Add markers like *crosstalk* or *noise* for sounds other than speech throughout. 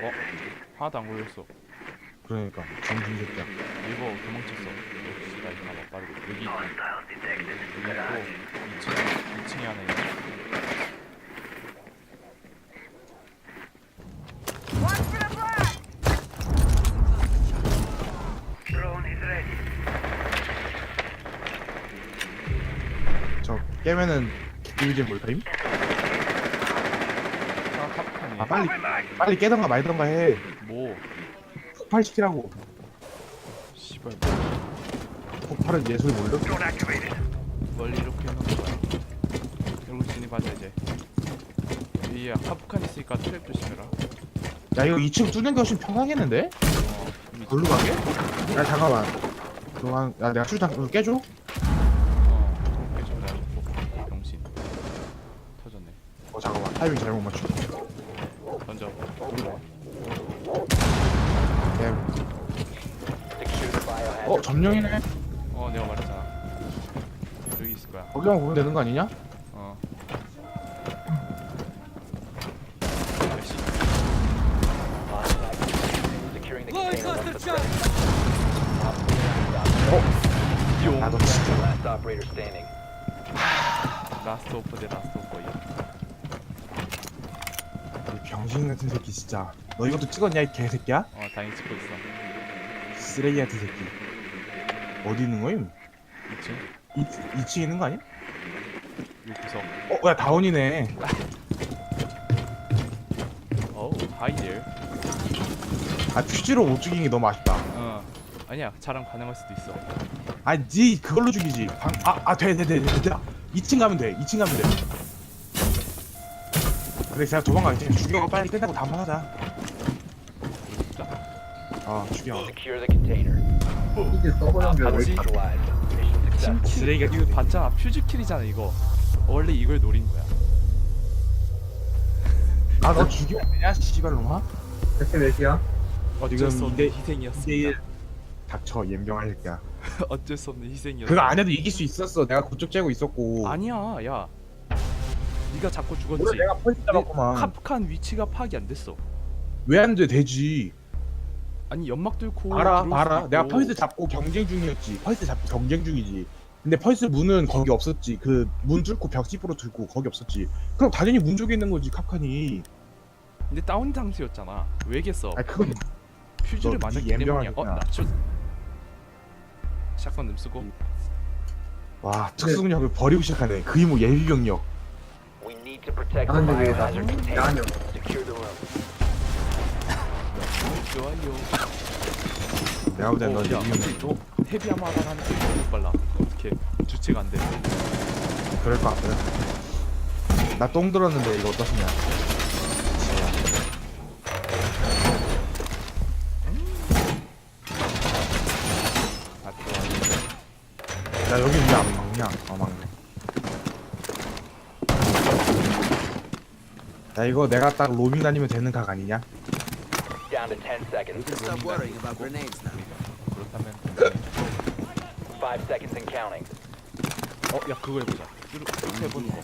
어? 하나도 안 걸렸어. 그러니까 정신 새끼야. 이거 도망쳤어. 역시 나 이거 봐봐 빠르게. 여기 있고. 여기 있고 2층 2층에 하나 있고. 저 깨면은 개꿀잼 뭘까임? 아 카프카니. 아 빨리 빨리 깨던가 말던가 해. 뭐? 폭발시키라고. 씨발 폭발은 예술 몰라? 멀리 이렇게 해놓은 거야. 여러분 진입하자 이제. 이야 카프칸 있으니까 트랩 조심해라. 야 이거 2층 뚫는 게 훨씬 편하겠는데? 어. 이미 걸로 가게? 야 잠깐만. 그만. 야 내가 출장 이거 깨줘? 어. 깨져 놓고. 병신. 터졌네. 어 잠깐만. 타이밍 잘못 맞추. 네. 어 점령이네. 어 내가 말했잖아. 여기 있을 거야. 거기만 보면 되는 거 아니냐? 어. 역시 Securing the container once the threat 용. 나도 진짜. last operator standing. 라스트 오프 대 라스트 오프 이 이 병신 같은 새끼 진짜. 너 이것도 찍었냐 이 개새끼야? 어 다행히 찍고 있어. 쓰레기 같은 새끼. 어디 있는 거임? 2층. 2, 2층에 있는 거 아니야? 여기 구석. 어, 야 다운이네. 어우 하이 딜. 아 퓨즈로 못 죽이는 게 너무 아쉽다. 어. 아니야 자랑 가능할 수도 있어. 아, 니 그걸로 죽이지. 방, 아, 아, 돼, 돼, 돼, 돼, 돼. 2층 가면 돼. 2층 가면 돼. 근데 제가 도망가겠지. 죽여 빨리 끝나고 다음 판 하자. 아, 죽여. Secure the container. 아 봤지? Neutralized. Mission successful. 쓰레기가 이거 봤잖아 퓨즈킬이잖아 이거. 원래 이걸 노린 거야. 아, 너 죽여 되냐, 씨발놈아? 대체 몇이야? 어쩔 수 지금 없는 이대- 희생이었습니다. 닥쳐 연병할 새끼야. *laughs* 어쩔 수 없는 희생이었어. 그거 안 해도 이길 수 있었어. 내가 그쪽 째고 있었고. 아니야 야. 네가 자꾸 죽었지. 내가 펄스 잡았구만. 카프칸 위치가 파악이 안 됐어. 왜 안 돼? 되지. 아니 연막 뚫고 들어올 봐라. 수도 내가 있고. 펄스 잡고 경쟁 중이었지. 펄스 잡고 경쟁 중이지. 근데 펄스 문은 거기 없었지. 그 문 뚫고 벽 씹으로 뚫고 거기 없었지. 그럼 당연히 문 쪽에 있는 거지, 카칸이. 근데 다운 상태였잖아. 왜겠어? 아, 그건 퓨즈를 너 맞았기 네 때문이야. 어, 엠병하겠구나. 나 퓨. 샷건 좀 쓰고. 와 특수능력을 버리고 시작하네 그 이모 예비병력 We need to protect the 나는 왜 나? Secure the room. 좋아요. 내가 볼땐 어, 넌 야, 예비병력 너 헤비 아마 하는 게 너무 빨라. 어떻게 주체가 안 돼? 그럴 것 같거든 나똥 들었는데 이거 어떠시냐 아. 야 여기 왜안 막냐 아 막네 야 이거 내가 딱 로밍 다니면 되는 각 아니냐 Down to 10 seconds. Stop worrying about grenades now. 그렇다면 Five seconds and counting. 어, 야 그거 해보자. 이렇게 해보는 거.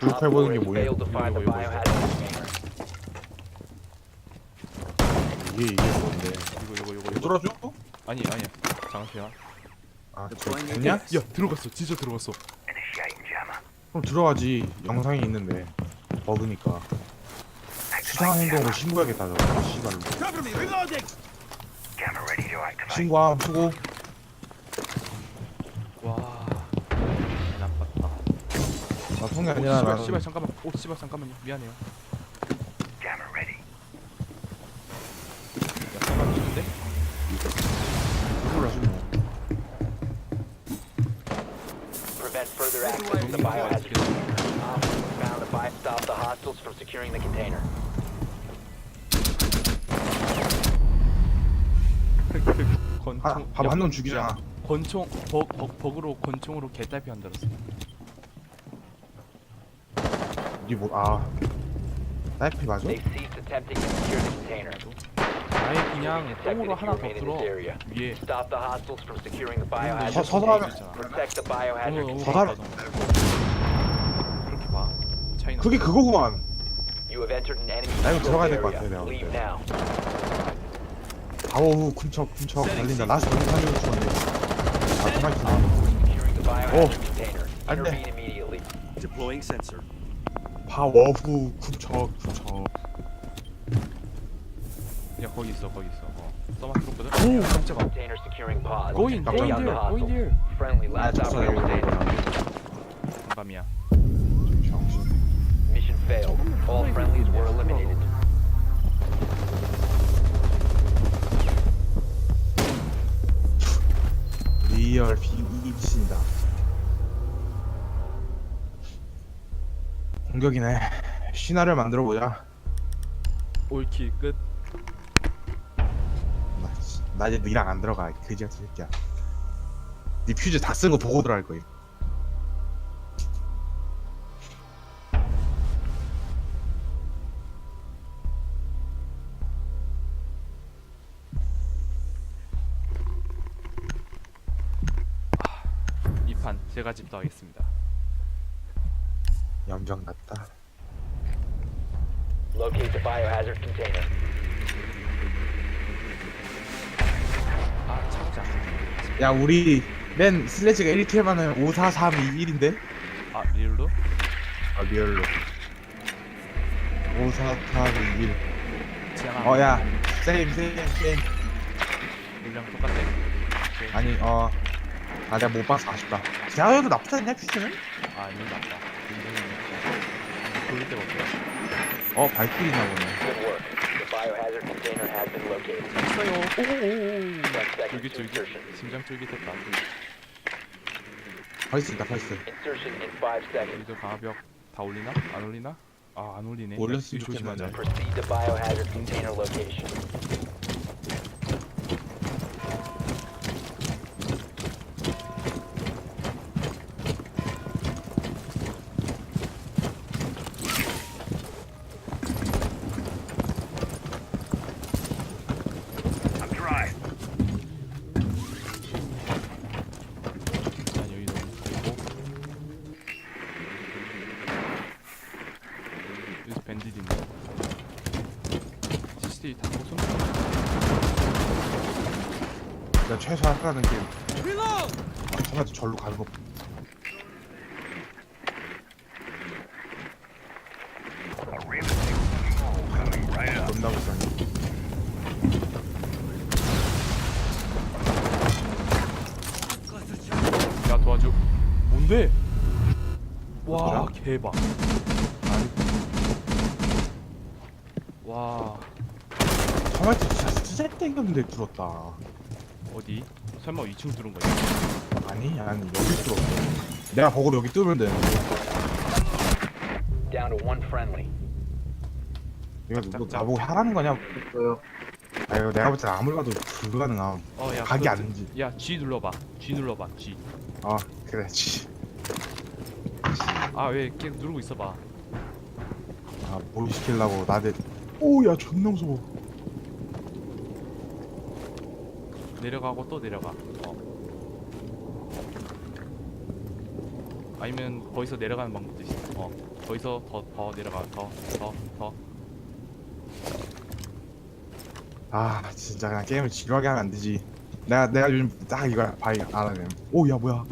그렇게 해보는 게 뭐야 failed to find the 이거, 이거, 이거. biohazard container. 이게 이게 뭔데 이거 이거 이거 못 이거. 들어줘? 아니 아니야. 장수야. 아 저, 됐냐? 야 들어갔어. 진짜 들어갔어. 그럼 들어가지 영상이 있는데 버그니까 수상한 행동으로 신고해야겠다 저거 씨발로 신고함 수고 와. 나빴다. 나 통이 오, 아니라 씨발 나 씨발 잠깐만. 오 씨발 잠깐만요. 미안해요. 야 잠깐 있는데? 몰라지 뭐 Prevent further access to the biohazard container. Op four found the bio- stop the hostiles from securing the container. 권총. 밥 한 놈 죽이잖아 권총 버, 버, 버그로 권총으로 개딸피 만들었어. 이게 뭐아 딸피 맞아? They've ceased attempting to secure the container. 아예 그냥 똥으로 하나 더 들어. 위에. Stop the hostiles from securing the 서, biohazard 서서. 하면 Protect the 너무 biohazard 너무 container. 서- 가까워. 그렇게 봐. 차이나. 그게 그거구만 You have entered an enemy 나 이거 들어가야 될것 controlled 같아, area. 내가 볼 Leave 때. now. 바오후 쿰척 쿰척 달린다 라스트 영상으로 죽었네 아 그만 좀 Securing the biohazard Oh. container. 안 돼. Intervene immediately. Deploying sensor. 바워후 쿰척 쿰척 야 거기 있어 거기 있어 어 써마 들었거든? 오 깜짝아 Container securing pod. Go in, go Take in out the there, go in hostile. there. Friendly 아 last 졌어 operator 이거 standing. 감이야 정신 Mission failed. All friendlies were eliminated. 리얼 비입신다. 공격이네. 신화를 만들어 보자. 올킬 끝. 나, 씨, 나 이제 니랑 안 들어가. 그지 같은 새끼야. 니 퓨즈 다 쓴 거 보고 들어갈 거야 제가 집도하겠습니다. 염정 났다. Locate the biohazard container. 아 차고자. 야 우리 맨 슬래지가 1킬 만하면 5 4 3 2 1인데? 아 리얼로? 아 리얼로. 5 4 3 2 1 지향아 어야 세임 세임 세임. 물량 똑같아? 오케이. 아니 어 아 내가 못 봐서 아쉽다 대하여도 나쁘지 않냐 퓨즈는? 아 이건 낫다 굉장히 돌릴 데가 없어 어 발길이 나 보네 Good work. The biohazard container has been located. 있어요 쫄깃쫄깃 insertion. 심장 쫄깃했다 펄스 있다 펄스 Insertion in five seconds. 여기서 가벽 다 올리나? 안 올리나? 아 안 올리네 올렸으면 이거 조심하자 좋겠는데. Proceed to biohazard container location. 일단 여기 너무 있고 여기서 밴디드 있네 CCTV 다 꽂혔나? 내가 최소한 하라는 게임 아, 처음부터 절로 가는 거 존나 불쌍해 야 도와줘 뭔데? 와 뭐야? 개박 와 처음부터 진짜 쓰잘데없는데 들었다. 어디? 설마 2층 뚫은 거야? 아니 아니 여기 들었어. 내가 버거로 여기 뚫으면 되는데 Down to one friendly. 이거 누구 나보고 하라는 거냐? 아 이거 내가 볼때 아무리 봐도 불가능함. 어 야 각이 아닌지 야 G 눌러봐. G 눌러봐 G. 아 그래 치. 아왜 계속 누르고 있어봐. 아 보기 시키려고 나한테 오야 존나 무서워 내려가고 또 내려가. 어. 아니면 거기서 내려가는 방법도 있어 어. 거기서 더 더 내려가. 더더 더. 아 진짜 그냥 게임을 지루하게 하면 안 되지. 내가 내가 요즘 딱 이걸 봐야 알아내 오야 뭐야?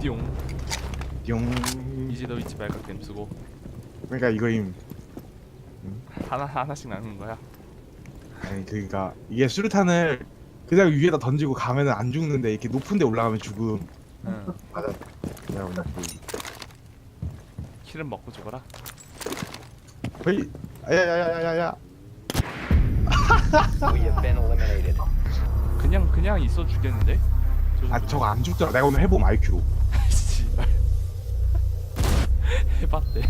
띠용. 뿅 이제 너 위치 발각됨. 쓰고. 그러니까 이거임 하나 하나씩 나누는 거야 아니 그러니까 이게 수류탄을 그냥 위에다 던지고 가면은 안 죽는데 이렇게 높은 데 올라가면 죽음. 응. 맞아 내가 오늘 그 킬은 먹고 죽어라. 거의 야야야야야야. We *laughs* have been eliminated. 그냥 그냥 있어 죽겠는데? 저 아 정도면. 저거 안 죽더라. 내가 오늘 해봄 IQ로. *laughs* 씨발. 해봤대